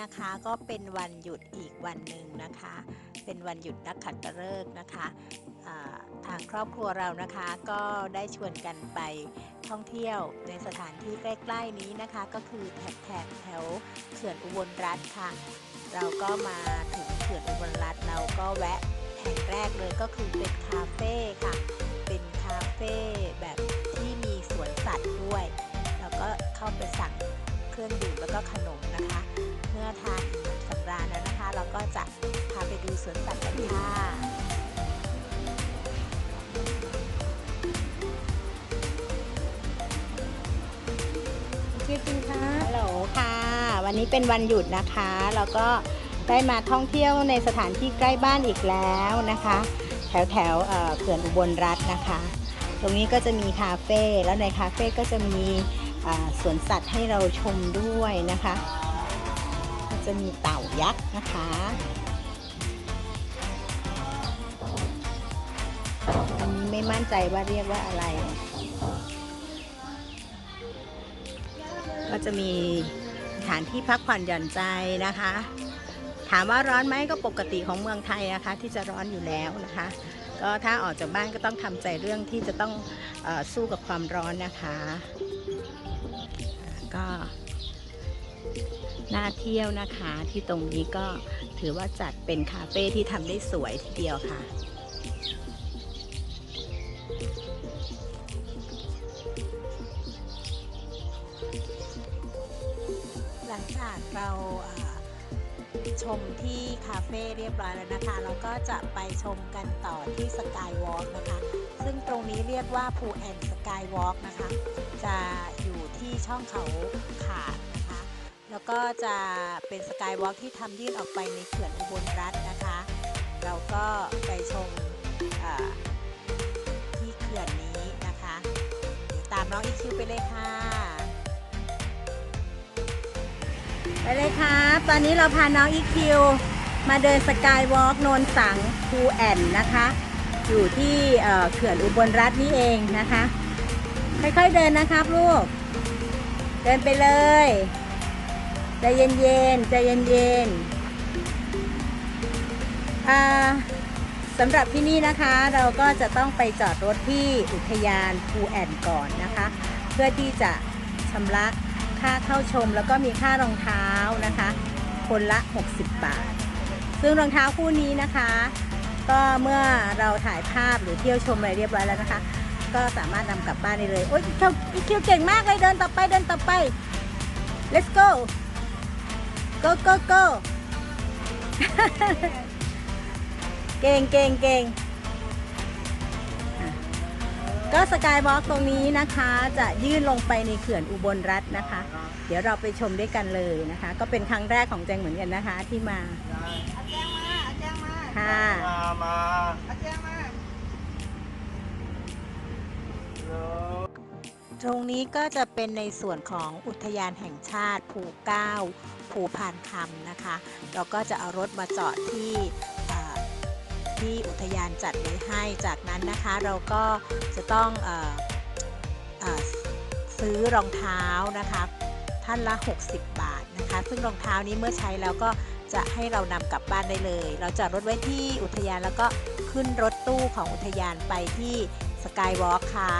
นะคะก็เป็นวันหยุดอีกวันหนึ่งนะคะ เป็นวันหยุดนักขัตฤกษ์นะคะทางครอบครัวเรานะคะก็ได้ชวนกันไปท่องเที่ยวในสถานที่ใกล้ๆนี้นะคะ ก็คือแถบแถบแถวเขื่อนอุบลรัฐค่ะ เราก็มาถึงเขื่อนอุบลรัฐเราก็แวะแห่งแรกเลยก็คือเป็นคาเฟ่ค่ะ เป็นคาเฟ่แบบที่มีสวนสัตว์ด้วย แล้วก็เข้าไปสั่งเครื่องดื่มแล้วก็ขนมนะคะ มื่อทานอิ่มสำราญแล้วนะคะ เราก็จะพาไปดูสวนสัตว์กันค่ะชื่อจริงคะฮัลโหลค่ะ วันนี้เป็นวันหยุดนะคะแล้วก็ได้มาท่องเที่ยวในสถานที่ใกล้บ้านอีกแล้วนะคะ แถวแถวๆเอ่อเขื่อนอุบลรัฐนะคะ ตรงนี้ก็จะมีคาเฟ่แล้วในคาเฟ่ก็จะมีอ่าสวนสัตว์ให้เราชมด้วยนะคะก็ จะมีเต่ายักษ์นะคะ อันนี้ไม่มั่นใจว่าเรียกว่าอะไร ก็จะมีสถานที่พักผ่อนหย่อนใจนะคะ ถามว่าร้อนไหมก็ปกติของเมืองไทยนะคะ ที่จะร้อนอยู่แล้วนะคะ ก็ถ้าออกจากบ้านก็ต้องทำใจเรื่องที่จะต้องอสู้กับความร้อนนะคะ ก็ น่าเที่ยวนะคะ ที่ตรงนี้ก็ถือว่าจัดเป็นคาเฟ่ที่ทำได้สวยทีเดียวค่ะหลังจากเราชมที่คาเฟ่เรียบร้อยแล้วนะคะเราก็จะไปชมกันต่อที่สกายวอล์กนะคะ ซึ่งตรงนี้เรียกว่าภูแอนสกายวอล์กนะคะ จะอยู่ที่ช่องเขาขาด แล้วก็จะเป็นสกายวอล์กที่ทำยื่นออกไปในเขื่อนอุบลรัฐนะคะ เราก็ไปชมที่เขื่อนนี้นะคะเดี๋ยวตามน้องอีคิวไปเลยค่ะ ไปเลยครับตอนนี้เราพาน้องอีคิวมาเดินสกายวอล์กโนนสังภูแอนนะคะ อยู่ที่เอ่อเขื่อนอุบลรัฐนี่เองนะคะ ค่อยๆเดินนะครับลูก เดินไปเลย ใจเย็นๆใจเย็นๆอ่าสำหรับที่นี่นะคะ เราก็จะต้องไปจอดรถที่อุทยานภูแอนก่อนนะคะ เพื่อที่จะชำระค่าเข้าชมแล้วก็มีค่ารองเท้านะคะ คนละ 60 บาท ซึ่งรองเท้าคู่นี้นะคะ ก็เมื่อเราถ่ายภาพหรือเที่ยวชมอะไรเรียบร้อยแล้วนะคะ ก็สามารถนำกลับบ้านได้เลย โอ๊ยอีคิวเก่งมากเลยเดินต่อไปเดินต่อไป let's go go go go เก่งเก่งเก่งอะก็สกายวอล์กตรงนี้นะคะจะยื่นลงไปในเขื่อนอุบลรัฐนะคะ เดี๋ยวเราไปชมด้วยกันเลยนะคะ ก็เป็นครั้งแรกของแจงเหมือนกันนะคะที่มาอาแจงมาอาแจงมาค่ะมามาอาแจงมา ตรงนี้ก็จะเป็นในส่วนของอุทยานแห่งชาติภูเก้าภูพานคำนะคะ เราก็จะเอารถมาจอดที่ที่อุทยานจัดไว้ให้จากนั้นนะคะเราก็จะต้องออเออซื้อรองเท้านะคะท่านละ 60 บาทนะคะ ซึ่งรองเท้านี้เมื่อใช้แล้วก็จะให้เรานำกลับบ้านได้เลย เราจอดรถไว้ที่อุทยานแล้วก็ขึ้นรถตู้ของอุทยานไปที่สกายวอล์คค่ะ